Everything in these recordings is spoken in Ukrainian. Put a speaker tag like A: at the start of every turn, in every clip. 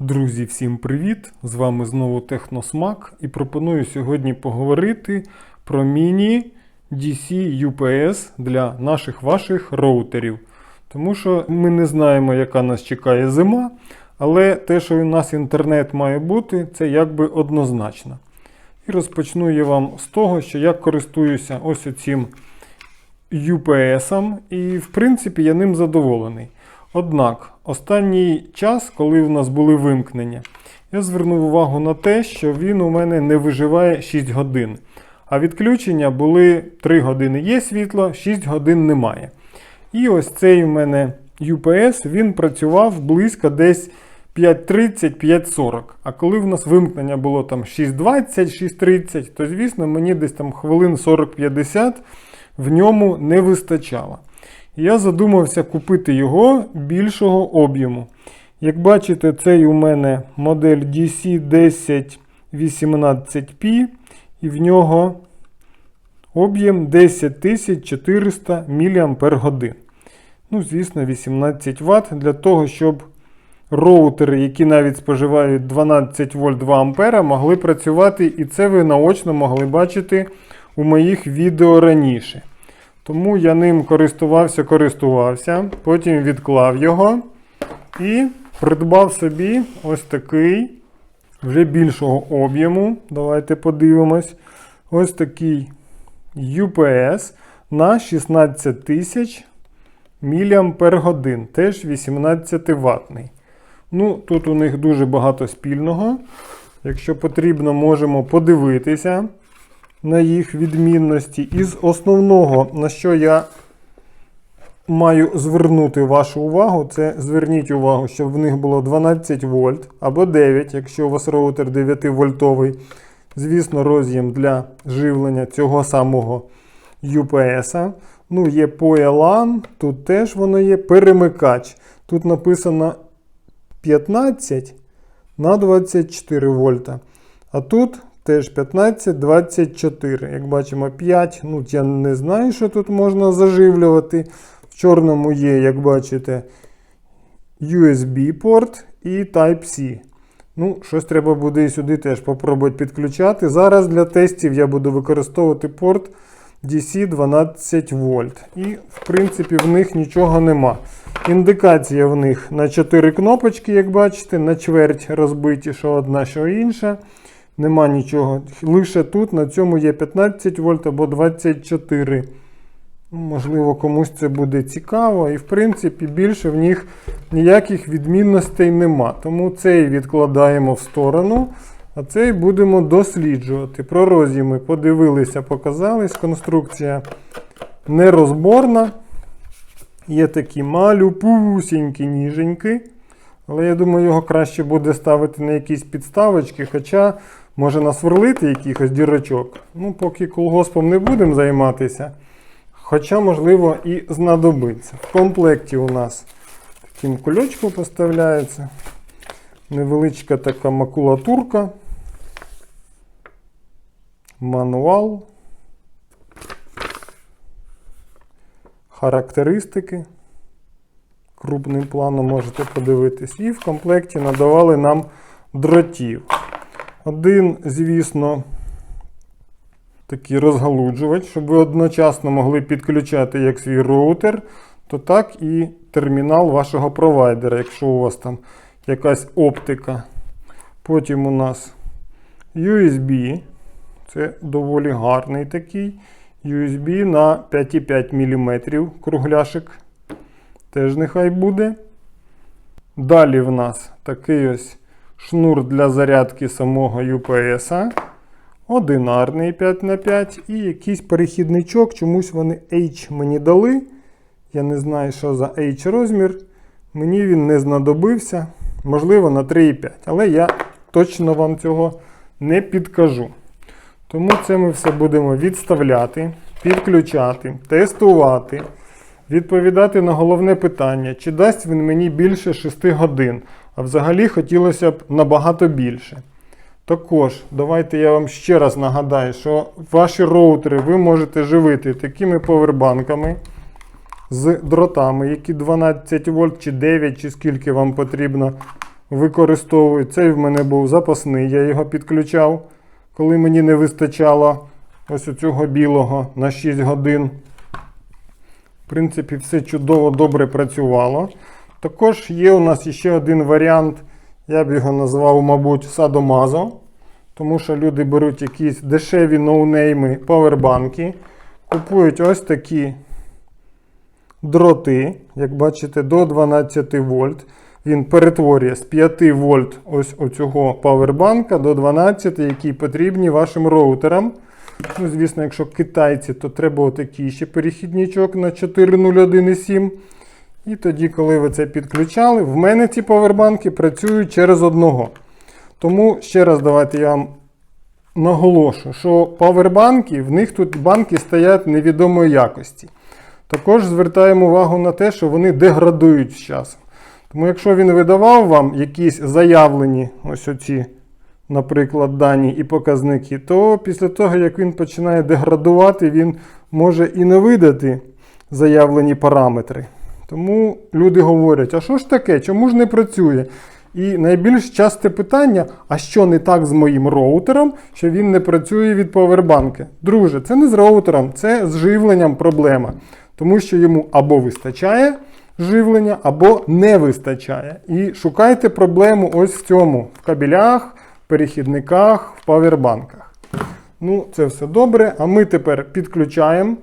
A: Друзі, всім привіт! З вами знову Техносмак і пропоную сьогодні поговорити про міні DC UPS для наших ваших роутерів. Тому що ми не знаємо, яка нас чекає зима, але те, що у нас інтернет має бути, це якби однозначно. І розпочну я вам з того, що я користуюся ось цим UPS, і в принципі я ним задоволений. Однак, останній час, коли в нас були вимкнення, я звернув увагу на те, що він у мене не виживає 6 годин. А відключення були 3 години є світло, 6 годин немає. І ось цей у мене UPS він працював близько десь 5.30-5.40. А коли в нас вимкнення було там 6.20-6.30, то звісно мені десь там хвилин 40-50 в ньому не вистачало. Я задумався купити його більшого об'єму. Як бачите, цей у мене модель DC1018P, і в нього об'єм 10400 мАч. Ну, звісно, 18 Вт для того, щоб роутери, які навіть споживають 12 вольт 2 А, могли працювати, і це ви наочно могли бачити у моїх відео раніше. Тому я ним користувався, користувався, потім відклав його і придбав собі ось такий вже більшого об'єму. Давайте подивимось. Ось такий UPS на 16 тисяч мАч, теж 18 ватний. Ну, Тут у них дуже багато спільного. Якщо потрібно, можемо подивитися на їх відмінності. Із основного, на що я маю звернути вашу увагу, це зверніть увагу, щоб в них було 12 вольт або 9, якщо у вас роутер 9 вольтовий. Звісно, роз'єм для живлення цього самого UPS. Ну, є PoeLAN, тут теж воно є перемикач. Тут написано 15 на 24 вольта. А тут теж 15, 24. Як бачимо, 5. Ну, я не знаю, що тут можна заживлювати. В чорному є, як бачите, USB-порт і Type-C. Ну, щось треба буде і сюди теж попробувати підключати. Зараз для тестів я буду використовувати порт DC 12 вольт. І, в принципі, в них нічого нема. Індикація в них на 4 кнопочки, як бачите, на чверть розбиті, що одна, що інша. Нема нічого. Лише тут на цьому є 15 вольт або 24. Ну, Можливо, комусь це буде цікаво. І, в принципі, більше в них ніяких відмінностей нема. Тому цей відкладаємо в сторону, а цей будемо досліджувати. Про розі ми подивилися, показались. Конструкція нерозборна. Є такі малюпусінькі ніженьки. Але я думаю, його краще буде ставити на якісь підставочки, хоча може насверлити якихось дірочок. Ну, поки колгоспом не будемо займатися. Хоча, можливо, і знадобиться. В комплекті у нас таким кульочком поставляється. Невеличка така макулатурка. Мануал. Характеристики. Крупним планом можете подивитись. І в комплекті надавали нам дротів. Один, звісно, такий розгалуджувач, щоб ви одночасно могли підключати як свій роутер, то так і термінал вашого провайдера, якщо у вас там якась оптика. Потім у нас USB. Це доволі гарний такий. USB на 5,5 мм кругляшик. Теж нехай буде. Далі в нас такий ось шнур для зарядки самого UPS. Одинарний 5х5 і якийсь перехідничок. Чомусь вони H мені дали. Я не знаю, що за H розмір. Мені він не знадобився. Можливо, на 3,5. Але я точно вам цього не підкажу. Тому це ми все будемо відставляти, підключати, тестувати, відповідати на головне питання, чи дасть він мені більше 6 годин. А взагалі хотілося б набагато більше. Також, давайте я вам ще раз нагадаю, що ваші роутери ви можете живити такими повербанками з дротами, які 12 вольт чи 9, чи скільки вам потрібно використовую. Цей в мене був запасний, я його підключав, коли мені не вистачало ось цього білого на 6 годин. В принципі, все чудово добре працювало. Також є у нас ще один варіант, я б його назвав, мабуть, садомазо. Тому що люди беруть якісь дешеві ноунейми павербанки, купують ось такі дроти, як бачите, до 12 вольт. Він перетворює з 5 вольт ось оцього павербанка до 12, які потрібні вашим роутерам. Ну, звісно, якщо китайці, то треба отакий ще перехідничок на 401,7. І тоді, коли ви це підключали, в мене ці павербанки працюють через одного. Тому ще раз давайте я вам наголошу, що павербанки, в них тут банки стоять невідомої якості. Також звертаємо увагу на те, що вони деградують з часом. Тому якщо він видавав вам якісь заявлені ось оці, наприклад, дані і показники, то після того, як він починає деградувати, він може і не видати заявлені параметри. Тому люди говорять, а що ж таке, чому ж не працює? І найбільш часте питання: а що не так з моїм роутером, що він не працює від повербанки? Друже, це не з роутером, це з живленням проблема. Тому що йому або вистачає живлення, або не вистачає. І шукайте проблему ось в цьому: в кабелях, перехідниках, в павербанках. Ну, це все добре. А ми тепер підключаємо,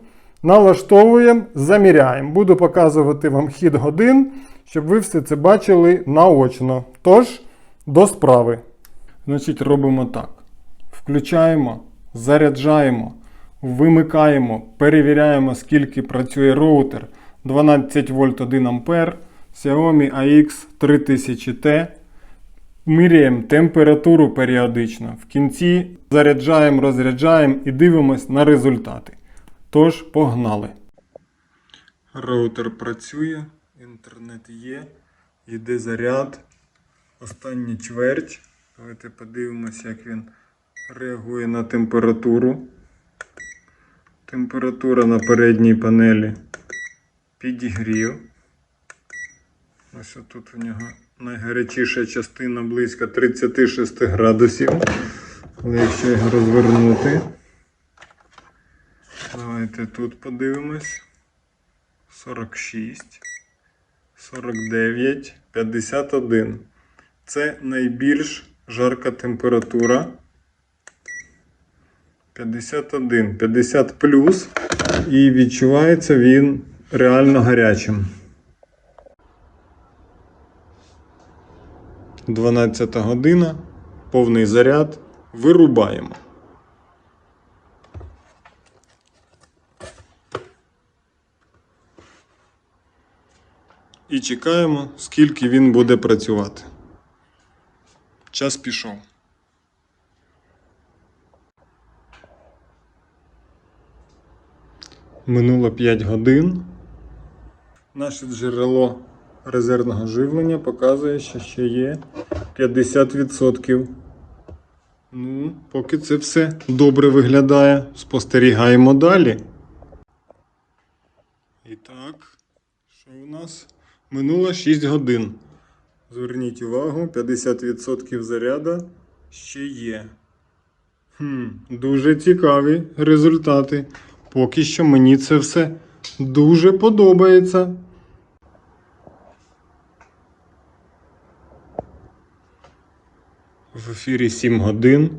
A: налаштовуємо, заміряємо. Буду показувати вам хід годин, щоб ви все це бачили наочно. Тож, до справи. Значить, робимо так: включаємо, заряджаємо, вимикаємо, перевіряємо, скільки працює роутер. 12 вольт 1 ампер, Xiaomi AX 3000T. Міряємо температуру періодично. В кінці заряджаємо, розряджаємо і дивимось на результати. Тож, погнали. Роутер працює, інтернет є, йде заряд. Остання чверть. Давайте подивимося, як він реагує на температуру. Температура на передній панелі підігрів. Ось тут у нього найгарячіша частина близько 36 градусів. Але якщо його розвернути, давайте тут подивимось. 46, 49, 51. Це найбільш жарка температура. 51, 50 плюс. І відчувається він реально гарячим. 12 година, повний заряд. Вирубаємо. І чекаємо, скільки він буде працювати. Час пішов. Минуло 5 годин. Наше джерело резервного живлення показує, що ще є 50%. Ну, поки це все добре виглядає, спостерігаємо далі. І так, що у нас? Минуло 6 годин. Зверніть увагу, 50% заряду ще є. Хм, дуже цікаві результати. Поки що мені це все дуже подобається. В ефірі 7 годин.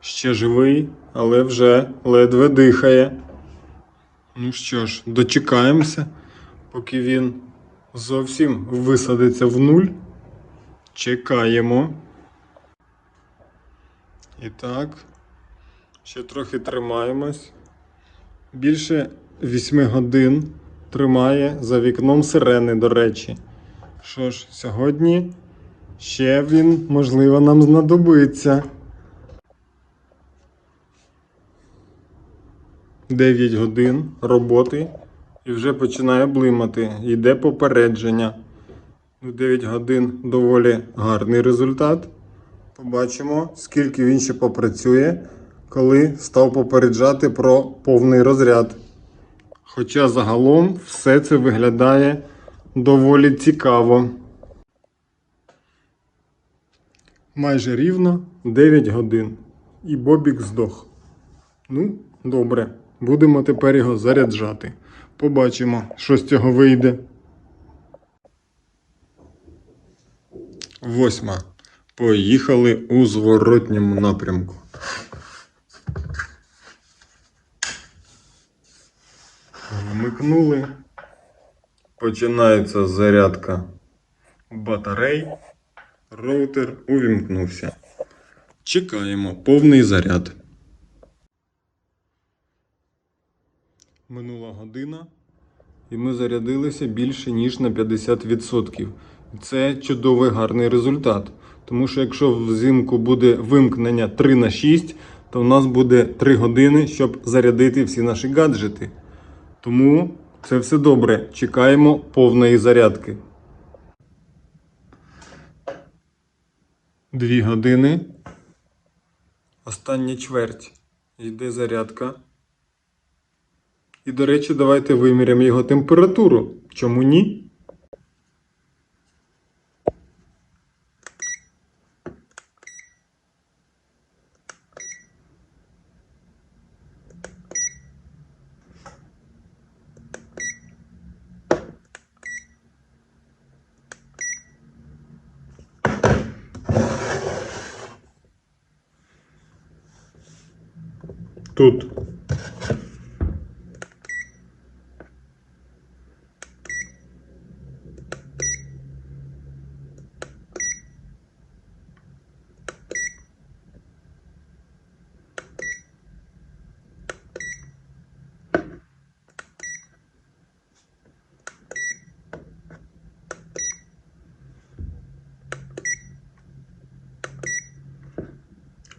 A: Ще живий, але вже ледве дихає. Ну що ж, дочекаємося, поки він зовсім висадиться в нуль. Чекаємо. І так, ще трохи тримаємось. Більше 8 годин тримає за вікном сирени, до речі. Що ж, сьогодні ще він, можливо, нам знадобиться. 9 годин роботи і вже починає блимати. Йде попередження. Ну, 9 годин доволі гарний результат. Побачимо, скільки він ще попрацює, коли став попереджати про повний розряд. Хоча загалом все це виглядає доволі цікаво. Майже рівно 9 годин. І Бобік здох. Ну, добре. Будемо тепер його заряджати. Побачимо, що з цього вийде. Восьма. Поїхали у зворотньому напрямку. Вмикнули. Починається зарядка батарей. Роутер увімкнувся. Чекаємо повний заряд. Минула година, і ми зарядилися більше ніж на 50%. Це чудовий гарний результат. Тому що якщо взимку буде вимкнення 3 на 6, то в нас буде 3 години, щоб зарядити всі наші гаджети. Тому це все добре. Чекаємо повної зарядки. Дві години. Остання чверть. Йде зарядка. І, до речі, давайте виміряємо його температуру. Чому ні? Тут.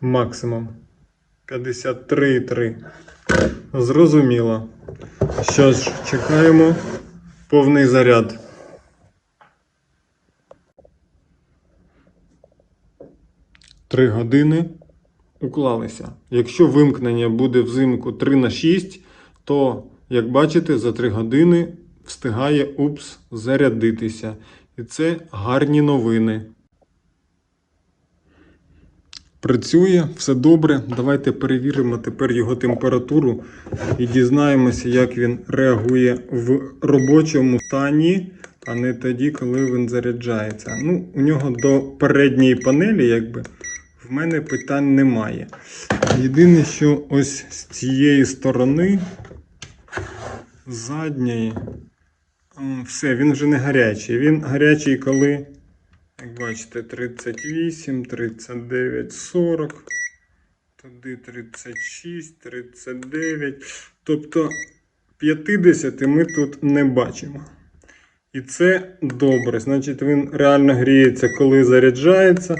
A: Максимум. 53,3. Зрозуміло. Що ж, чекаємо повний заряд. Три години уклалися. Якщо вимкнення буде взимку 3 на 6, то, як бачите, за 3 години встигає УПС зарядитися. І це гарні новини. Працює, все добре. Давайте перевіримо тепер його температуру і дізнаємося, як він реагує в робочому стані, а не тоді, коли він заряджається. Ну, у нього до передньої панелі, якби, в мене питань немає. Єдине, що ось з цієї сторони, задньої, все, він вже не гарячий. Він гарячий, коли. Як бачите, 38, 39, 40, туди 36, 39. Тобто 50 ми тут не бачимо. І це добре. Значить, він реально гріється, коли заряджається,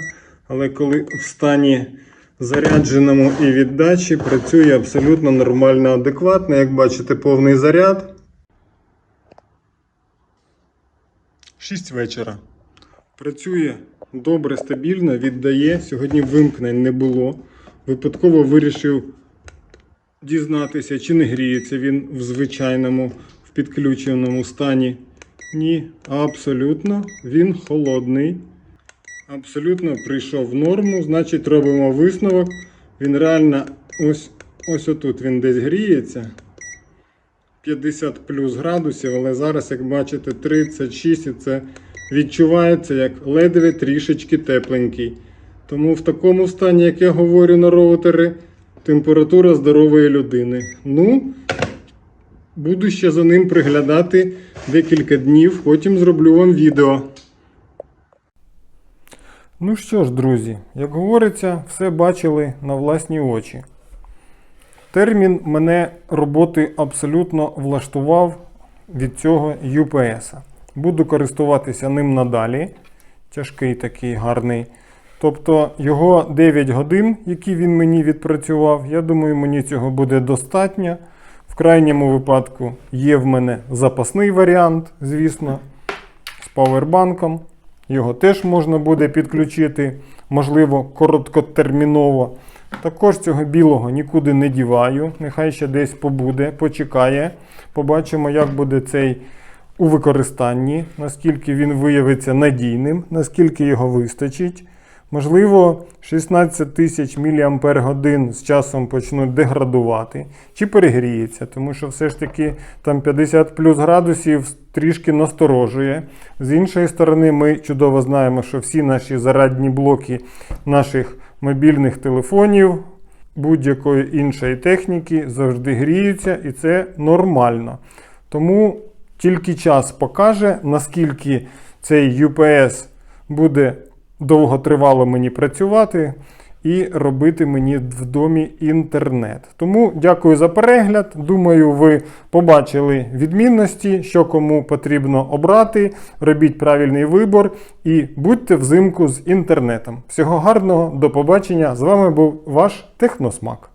A: але коли в стані зарядженому і віддачі працює абсолютно нормально, адекватно. Як бачите, повний заряд. 6 вечора. Працює добре, стабільно, віддає. Сьогодні вимкнень не було. Випадково вирішив дізнатися, чи не гріється він в звичайному, в підключеному стані. Ні, абсолютно він холодний. Абсолютно прийшов в норму, значить робимо висновок. Він реально ось, ось отут він десь гріється. 50 плюс градусів, але зараз, як бачите, 36 і це відчувається як ледве трішечки тепленький. Тому в такому стані, як я говорю на роутері, температура здорової людини. Ну, буду ще за ним приглядати декілька днів, потім зроблю вам відео. Ну що ж, друзі, як говориться, все бачили на власні очі. Термін мене роботи абсолютно влаштував від цього UPS. Буду користуватися ним надалі. Тяжкий такий гарний. Тобто його 9 годин, які він мені відпрацював, я думаю, мені цього буде достатньо. В крайньому випадку є в мене запасний варіант, звісно, з павербанком. Його теж можна буде підключити, можливо, короткотерміново. Також цього білого нікуди не діваю. Нехай ще десь побуде, почекає. Побачимо, як буде цей у використанні, наскільки він виявиться надійним, наскільки його вистачить. Можливо, 16 тисяч мАч з часом почнуть деградувати чи перегріється, тому що все ж таки там 50 плюс градусів трішки насторожує. З іншої сторони, ми чудово знаємо, що всі наші зарадні блоки наших мобільних телефонів, будь-якої іншої техніки завжди гріються, і це нормально. Тому тільки час покаже, наскільки цей UPS буде довготривало мені працювати і робити мені в домі інтернет. Тому дякую за перегляд. Думаю, ви побачили відмінності, що кому потрібно обрати. Робіть правильний вибор і будьте взимку з інтернетом. Всього гарного, до побачення! З вами був ваш Техносмак.